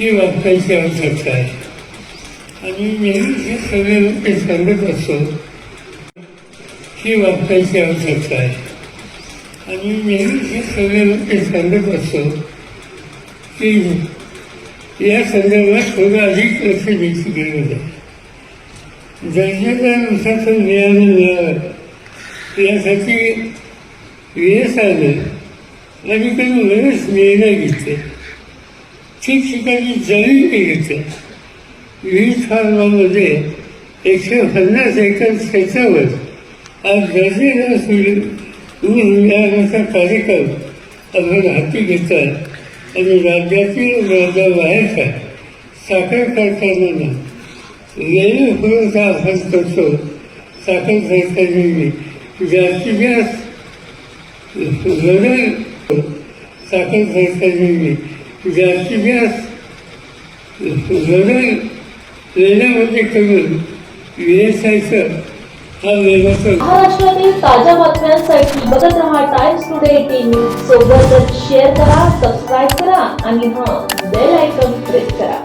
ही वापरायची आवश्यकता आहे आणि नेहमी हे सगळे लोक सांगत असतो. ही वापरायची आवश्यकता आहे आणि नेहमी हे सगळे लोक सांगत असतो. की या संदर्भात थोडं अधिक लक्ष द्यायची गरज आहे. दर्जानुसार तो मिळालं मिळावं. यासाठी वेळेस आलं आणि काही वेळेस निर्णय घेतले. ठिकठिकाणी जमीन घेतल्या वीज फार्मामध्ये एकशे पन्नास एकर क्षेत्रावर आज दर्जेदार सूर्य ऊस मिळवण्याचा कार्यक्रम आपण हाती घेतात आणि राज्यातील राज्याबाहेरच्या साखर कारखान्यांना वेळी पुरवठा आपण करतो साखर कारखान्यांनी जास्तीत जास्त साखर कारखान्यांनी जास्तीत जास्त वजन लेण्यामध्ये करून व्यवसायाचं हा व्यवसाय महाराष्ट्रातील ताज्या बातम्यांसाठी बघत रहा टाइम्स टुडे एटीन सोबतच शेअर करा सबस्क्राईब करा आणि हा बेल आयकॉन प्रेस करा.